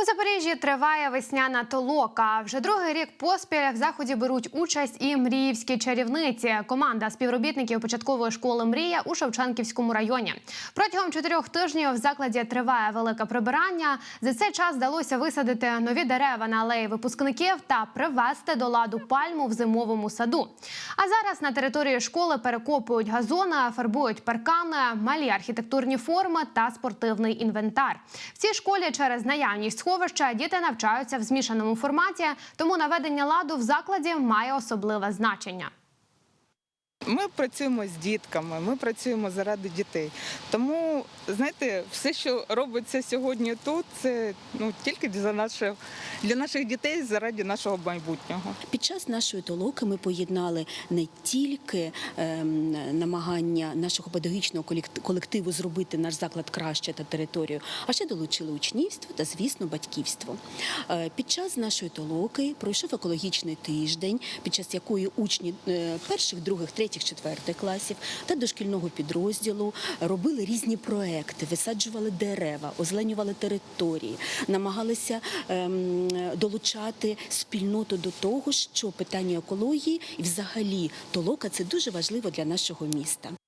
У Запоріжжі триває весняна толока. Вже другий рік поспіль в заході беруть участь і мріївські чарівниці. Команда співробітників початкової школи Мрія у Шевченківському районі. Протягом чотирьох тижнів в закладі триває велике прибирання. За цей час вдалося висадити нові дерева на алеї випускників та привести до ладу пальму в зимовому саду. А зараз на території школи перекопують газони, фарбують паркани, малі архітектурні форми та спортивний інвентар. В цій школі через наявність сховища діти навчаються в змішаному форматі, тому наведення ладу в закладі має особливе значення. Ми працюємо з дітками, ми працюємо заради дітей. Тому, знаєте, все, що робиться сьогодні тут, це ну тільки для наших, для наших дітей, заради нашого майбутнього. Під час нашої толоки ми поєднали не тільки ем, намагання нашого педагогічного колективу зробити наш заклад краще та територію, а ще долучили учнівство та, звісно, батьківство. Е, Під час нашої толоки пройшов екологічний тиждень, під час якої учні е, перших, других, третіх, четвертих класів та дошкільного підрозділу робили різні проекти, висаджували дерева, озеленювали території, намагалися ем, долучати спільноту до того, що питання екології і взагалі толока це дуже важливо для нашого міста.